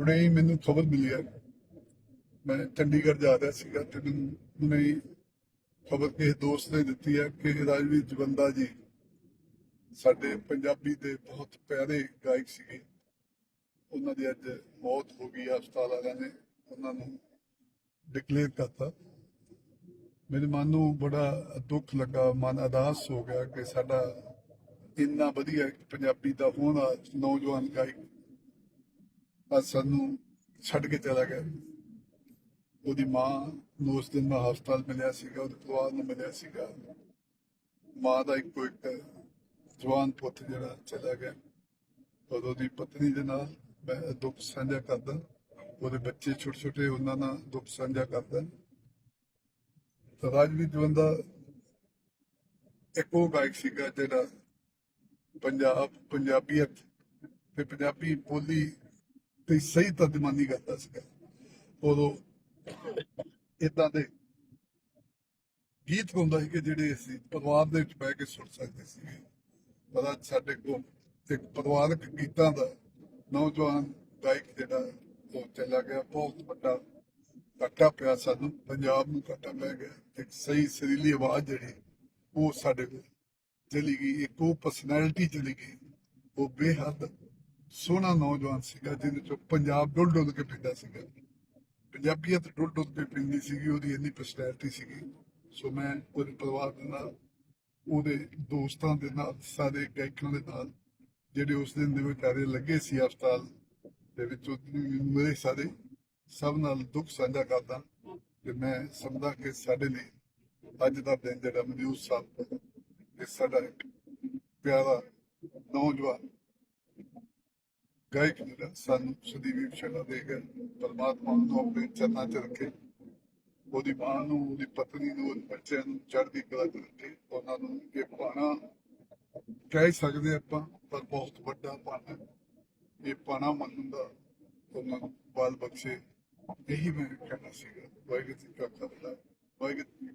ਹੁਣੇ ਹੀ ਮੈਨੂੰ ਖਬਰ ਮਿਲੀ ਹੈ। ਮੈਂ ਚੰਡੀਗੜ੍ਹ ਜਾ ਰਿਹਾ ਸੀਗਾ ਤੇ ਮੈਨੂੰ ਹੁਣੇ ਹੀ ਖਬਰ ਕਿਸੇ ਦੋਸਤ ਨੇ ਦਿੱਤੀ ਹੈ ਕਿ ਰਾਜਵੀਰ ਜਵੰਦਾ ਜੀ ਸਾਡੇ ਪੰਜਾਬੀ ਦੇ ਬਹੁਤ ਪਿਆਰੇ ਗਾਇਕ ਸੀਗੇ। ਉਹਨਾਂ ਦੀ ਅੱਜ ਮੌਤ ਹੋ ਗਈ, ਹਸਪਤਾਲ ਵਾਲਿਆਂ ਨੇ ਉਹਨਾਂ ਨੂੰ ਡਿਕਲੇਅਰ ਕਰਤਾ। ਮੇਰੇ ਮਨ ਨੂੰ ਬੜਾ ਦੁੱਖ ਲੱਗਾ, ਮਨ ਅਦਾਸ ਹੋ ਗਿਆ ਕਿ ਸਾਡਾ ਇੰਨਾ ਵਧੀਆ ਪੰਜਾਬੀ ਦਾ ਹੋਣਾ, ਨੌਜਵਾਨ ਗਾਇਕ ਅੱਜ ਸਾਨੂੰ ਛੱਡ ਕੇ ਚਲਾ ਗਿਆ। ਉਹਦੀ ਮਾਂ ਨੂੰ ਉਸ ਦਿਨ ਮੈਂ ਹਸਪਤਾਲ ਮਿਲਿਆ ਸੀਗਾ, ਉਹਦੇ ਪਰਿਵਾਰ ਨੂੰ ਮਿਲਿਆ ਸੀਗਾ। ਮਾਂ ਦਾ ਇੱਕੋ ਇੱਕ ਜਵਾਨ ਪੁੱਤ ਜਿਹੜਾ ਚਲਾ ਗਿਆ। ਔਰ ਉਹਦੀ ਪਤਨੀ ਦੇ ਨਾਲ ਮੈਂ ਦੁੱਖ ਸਾਂਝਾ ਕਰਦਾ। ਉਹਦੇ ਬੱਚੇ ਛੋਟੇ ਛੋਟੇ, ਉਹਨਾਂ ਨਾਲ ਦੁੱਖ ਸਾਂਝਾ ਕਰਦਾ। ਰਾਜਵੀਰ ਜਵੰਦਾ ਇੱਕ ਉਹ ਗਾਇਕ ਸੀਗਾ ਜਿਹੜਾ ਪੰਜਾਬ ਪੰਜਾਬੀਅਤ ਤੇ ਪੰਜਾਬੀ ਬੋਲੀ ਤੇ ਸਹੀ ਤਰਜਮਾਨੀ ਕਰਦਾ ਸੀਗਾ। ਉਦੋਂ ਇਦਾਂ ਦੇ ਗੀਤ ਗਾਉਂਦਾ ਸੀ ਕਿ ਜਿਹੜੇ ਅਸੀਂ ਪਰਿਵਾਰ ਦੇ ਵਿੱਚ ਬਹਿ ਕੇ ਸੁਣ ਸਕਦੇ ਸੀਗੇ। ਪਰ ਸਾਡੇ ਕੋਲ ਇੱਕ ਪਰਿਵਾਰਕ ਗੀਤਾਂ ਦਾ ਨੌਜਵਾਨ ਗਾਇਕ ਜਿਹੜਾ, ਉਹ ਚਲਾ ਗਿਆ। ਬਹੁਤ ਵੱਡਾ ਘਾਟਾ ਪਿਆ ਸਾਨੂੰ। ਪੰਜਾਬ ਨੂੰ ਘਾਟਾ ਪੈ ਗਿਆ। ਇੱਕ ਸਹੀ ਸਰੀਲੀ ਆਵਾਜ਼ ਜਿਹੜੀ, ਉਹ ਸਾਡੇ ਕੋਲ ਚਲੀ ਗਈ। ਇੱਕ ਉਹ ਪਰਸਨੈਲਿਟੀ ਚਲੀ ਗਈ। ਉਹ ਬੇਹੱਦ ਸੋਹਣਾ ਨੌਜਵਾਨ ਸੀਗਾ ਜਿਹਦੇ ਚੋਂ ਪੰਜਾਬ ਡੁੱਲ ਡੁੱਲ ਕੇ ਪੈਂਦਾ ਸੀਗਾ। ਪੰਜਾਬੀਅਤ ਡੁੱਲ ਡੁੱਲ ਕੇ ਪੈਂਦੀ ਸੀਗੀ, ਉਹਦੀ ਇੰਨੀ ਪਰਸਨੈਲਿਟੀ ਸੀਗੀ। ਸੋ ਮੈਂ ਉਹਦੇ ਪਰਿਵਾਰ ਦੇ ਨਾਲ, ਉਹਦੇ ਦੋਸਤਾਂ ਦੇ ਨਾਲ, ਸਾਰੇ ਗਾਇਕਾਂ ਦੇ ਨਾਲ, ਜਿਹੜੇ ਉਸ ਦਿਨ ਦੇ ਵਿਚਾਰੇ ਲੱਗੇ ਸੀ ਹਸਪਤਾਲ ਦੇ ਵਿੱਚ ਮੇਰੇ ਸਾਰੇ ਸਭ ਨਾਲ ਦੁੱਖ ਸਾਂਝਾ ਕਰਦਾ। ਤੇ ਮੈਂ ਸਮਝਦਾ ਕਿ ਸਾਡੇ ਲਈ ਅੱਜ ਦਾ ਦਿਨ ਜਿਹੜਾ ਮਨਿਊਜ਼ ਸਾਹਿਬ ਇਹ ਸਾਡਾ ਪਿਆਰਾ ਨੌਜਵਾਨ ਗਾਇਕ ਜਿਹੜਾ ਸਾਨੂੰ ਸਦੀਵੀ ਛੜਾ ਦੇ ਗਿਆ ਪਰਮਾਤਮਾ ਨੂੰ ਆਪਣੇ ਚਰਨਾਂ 'ਚ ਰੱਖੇ, ਉਹਦੀ ਮਾਂ ਨੂੰ, ਉਹਦੀ ਪਤਨੀ ਨੂੰ, ਉਹਦੇ ਬੱਚਿਆਂ ਨੂੰ ਚੜ੍ਹਦੀ ਕਲਾ 'ਚ ਰੱਖੇ, ਉਹਨਾਂ ਨੂੰ ਇਹ ਪਾਣਾ ਕਹਿ ਸਕਦੇ ਆਪਾਂ, ਪਰ ਬਹੁਤ ਵੱਡਾ ਪਾਣਾ ਇਹ ਪਾਣਾ ਮੰਨਣ ਦਾ ਉਹਨਾਂ ਨੂੰ ਬਾਲ ਬਖਸ਼ੇ, ਇਹੀ ਮੈਂ ਕਹਿਣਾ ਸੀਗਾ। ਵਾਹਿਗੁਰੂ ਜੀ ਕਾ ਖਾਲਸਾ, ਵਾਹਿਗੁਰੂ ਜੀ